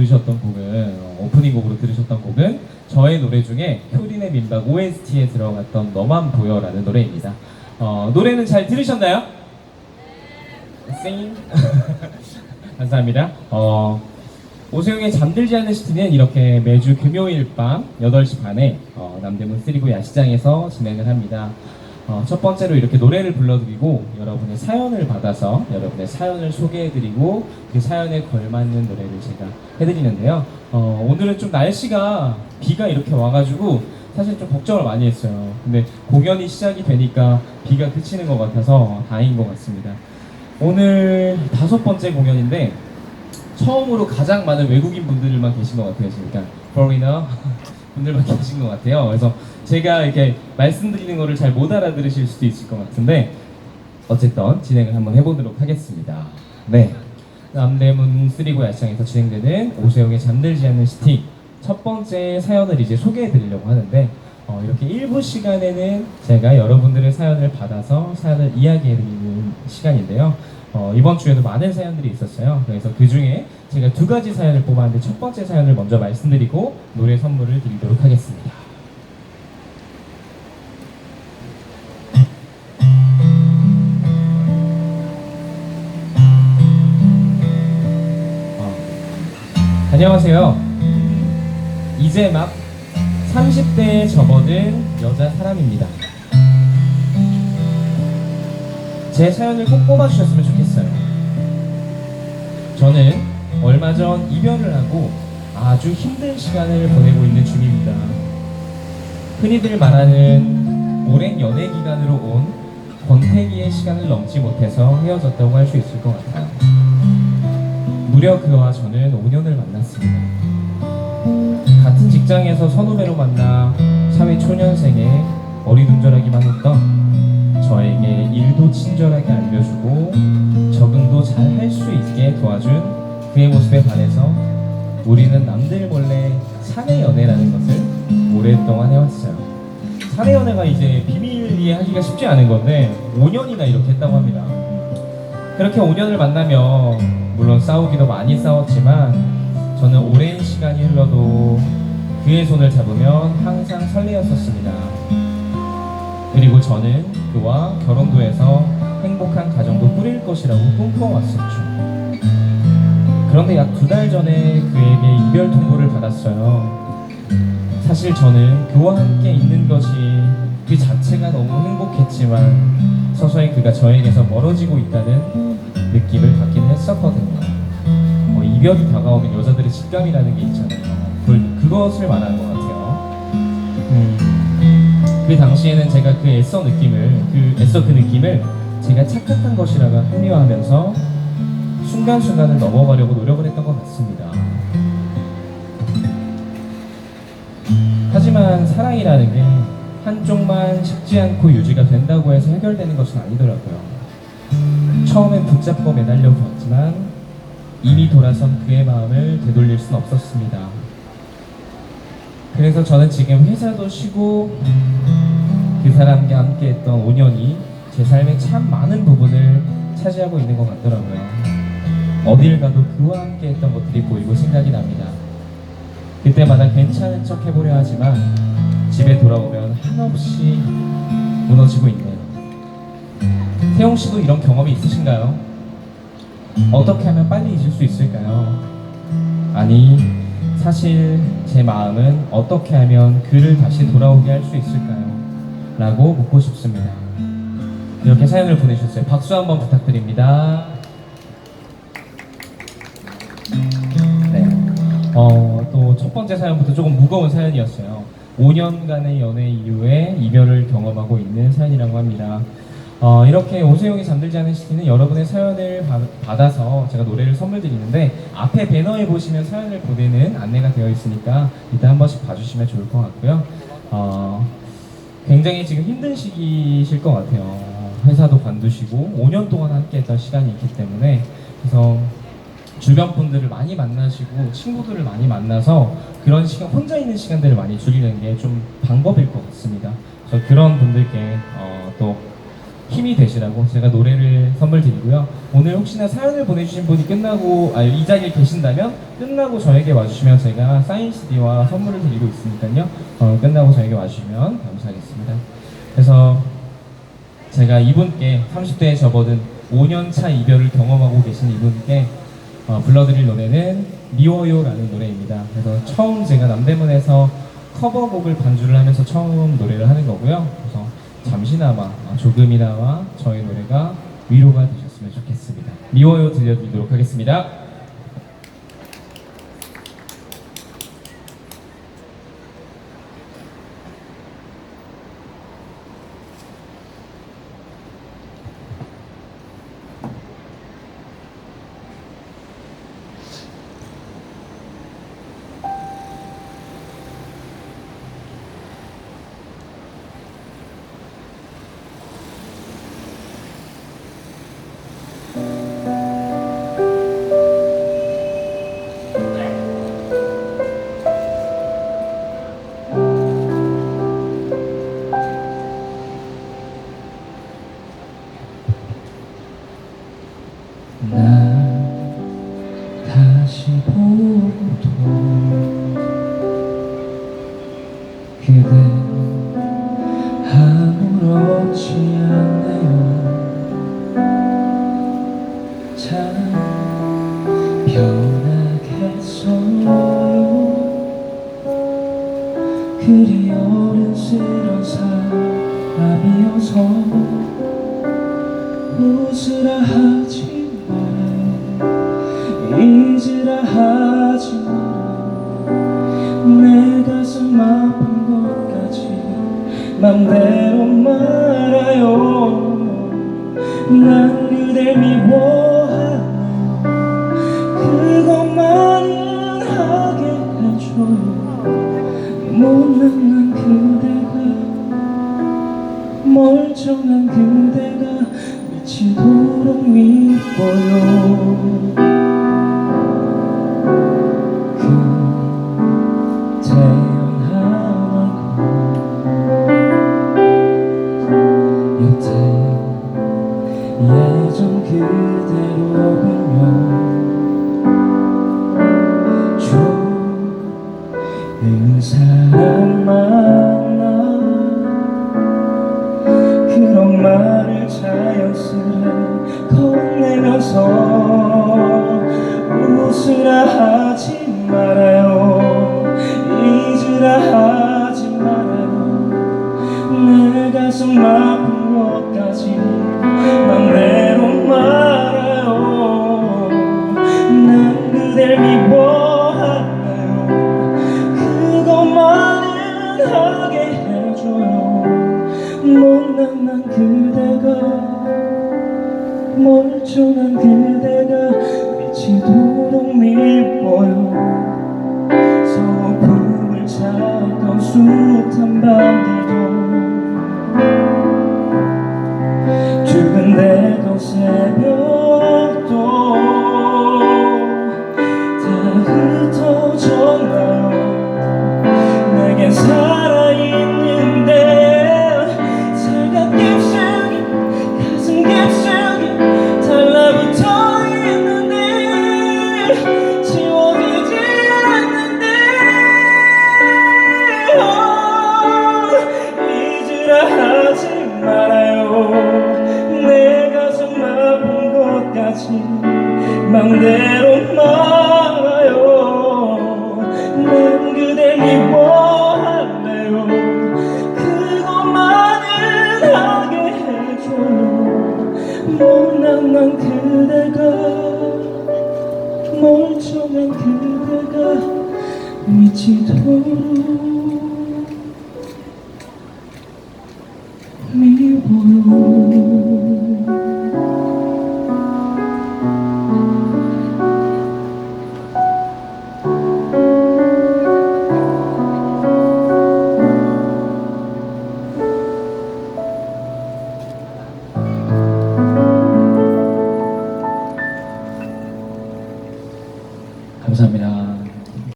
들으셨던 곡은 어, 오프닝 곡으로 들으셨던 곡은 저의 노래 중에 효린의 민박 OST에 들어갔던 너만 보여라는 노래입니다. 어, 노래는 잘 들으셨나요? 쌩 감사합니다. 어, 오세용의 잠들지 않는 시티는 이렇게 매주 금요일 밤 8시 반에 어, 남대문 3구 야시장에서 진행을 합니다. 어, 첫 번째로 이렇게 노래를 불러드리고 여러분의 사연을 받아서 여러분의 사연을 소개해드리고 그 사연에 걸맞는 노래를 제가 해드리는데요. 어, 오늘은 좀 날씨가 비가 이렇게 와가지고 사실 좀 걱정을 많이 했어요. 근데 공연이 시작이 되니까 비가 그치는 것 같아서 다행인 것 같습니다. 오늘 다섯 번째 공연인데 처음으로 가장 많은 외국인 분들만 계신 것 같아요. 그러니까 foreigner 분들만 계신 것 같아요. 그래서 제가 이렇게 말씀드리는 거를 잘 못 알아들으실 수도 있을 것 같은데 어쨌든 진행을 한번 해보도록 하겠습니다. 네. 남대문 3구 야시장에서 진행되는 오세영의 잠들지 않는 시티 첫 번째 사연을 이제 소개해 드리려고 하는데 어, 이렇게 일부 시간에는 제가 여러분들의 사연을 받아서 사연을 이야기해 드리는 시간인데요. 어, 이번 주에도 많은 사연들이 있었어요. 그래서 그 중에 제가 두 가지 사연을 뽑았는데 첫 번째 사연을 먼저 말씀드리고 노래 선물을 드리도록 하겠습니다. 안녕하세요. 이제 막 30대에 접어든 여자 사람입니다. 제 사연을 꼭 뽑아주셨으면 좋겠어요. 저는 얼마 전 이별을 하고 아주 힘든 시간을 보내고 있는 중입니다. 흔히들 말하는 오랜 연애 기간으로 온 권태기의 시간을 넘지 못해서 헤어졌다고 할 수 있을 것 같아요. 무려 그와 저는 5년을 만났습니다. 같은 직장에서 선후배로 만나 사회 초년생에 어리둥절하기만 했던 저에게 일도 친절하게 알려주고 적응도 잘 할 수 있게 도와준 그의 모습에 반해서 우리는 남들 몰래 사내 연애라는 것을 오랫동안 해왔어요. 사내 연애가 이제 비밀리에 하기가 쉽지 않은 건데 5년이나 이렇게 했다고 합니다. 그렇게 5년을 만나며 물론 싸우기도 많이 싸웠지만 저는 오랜 시간이 흘러도 그의 손을 잡으면 항상 설레었었습니다. 그리고 저는 그와 결혼도 해서 행복한 가정도 꾸릴 것이라고 꿈꿔왔었죠. 그런데 약 두 달 전에 그에게 이별 통보를 받았어요. 사실 저는 그와 함께 있는 것이 그 자체가 너무 행복했지만 서서히 그가 저에게서 멀어지고 있다는 느낌을 받긴 했었거든요. 뭐 이별이 다가오면 여자들의 직감이라는 게 있잖아요. 그걸, 그것을 말하는 것 같아요. 음, 그 당시에는 제가 그 애써 느낌을, 그 애써 그 느낌을 제가 착각한 것이라고 합리화하면서 순간순간을 넘어가려고 노력을 했던 것 같습니다. 하지만 사랑이라는 게 한쪽만 식지 않고 유지가 된다고 해서 해결되는 것은 아니더라고요. 처음엔 붙잡고 매달려 보았지만 이미 돌아선 그의 마음을 되돌릴 순 없었습니다. 그래서 저는 지금 회사도 쉬고 그 사람과 함께 했던 5년이 제 삶의 참 많은 부분을 차지하고 있는 것 같더라고요. 어딜 가도 그와 함께 했던 것들이 보이고 생각이 납니다. 그때마다 괜찮은 척 해보려 하지만 집에 돌아오면 한없이 무너지고 있네요. 태용 씨도 이런 경험이 있으신가요? 어떻게 하면 빨리 잊을 수 있을까요? 아니, 사실 제 마음은 어떻게 하면 그를 다시 돌아오게 할 수 있을까요? 라고 묻고 싶습니다. 이렇게 사연을 보내주셨어요. 박수 한번 부탁드립니다. 네. 어, 또 첫 번째 사연부터 조금 무거운 사연이었어요. 5년간의 연애 이후에 이별을 경험하고 있는 사연이라고 합니다. 어, 이렇게 오세영이 잠들지 않은 시티는 여러분의 사연을 받, 아서 제가 노래를 선물 드리는데 앞에 배너에 보시면 사연을 보내는 안내가 되어 있으니까 이따 한 번씩 봐주시면 좋을 것 같고요. 어, 굉장히 지금 힘든 시기실 것 같아요. 회사도 관두시고 5년 동안 함께했던 시간이 있기 때문에 그래서 주변 분들을 많이 만나시고 친구들을 많이 만나서 그런 시간 혼자 있는 시간들을 많이 줄이는 게 좀 방법일 것 같습니다. 그래서 그런 분들께 어, 또 힘이 되시라고 제가 노래를 선물 드리고요. 오늘 혹시나 사연을 보내주신 분이 끝나고 아, 이 자리에 계신다면 끝나고 저에게 와주시면 제가 사인 CD와 선물을 드리고 있으니까요. 어, 끝나고 저에게 와주시면 감사하겠습니다. 그래서 제가 이분께 30대에 접어든 5년 차 이별을 경험하고 계신 이분께 어, 불러드릴 노래는 미워요라는 노래입니다. 그래서 처음 제가 남대문에서 커버곡을 반주를 하면서 처음 노래를 하는 거고요. 그래서 잠시나마 어, 조금이나마 저의 노래가 위로가 되셨으면 좋겠습니다. 미워요 들려드리도록 하겠습니다. 난 잊으라 하지 말아요 내 가슴 아픈 것까지 맘대로 말아요 난 그댈 미워하네 그것만은 하게 해줘요 못난 그대가 멀쩡한 그대가 미치도록 미워요 자연스레 건네면서 웃으라 하지 말아 소품을 찾던 숱한 밤들도 두근대던 새벽도 다 흩어졌나요 내겐 살아 말아요. 내 가슴 아픈 것까지 맘대로 말아요. 난 그댈 미워할래요. 그것만은 하게 해줘요 못난 난 그대가 멀쩡한 그대가 미치도록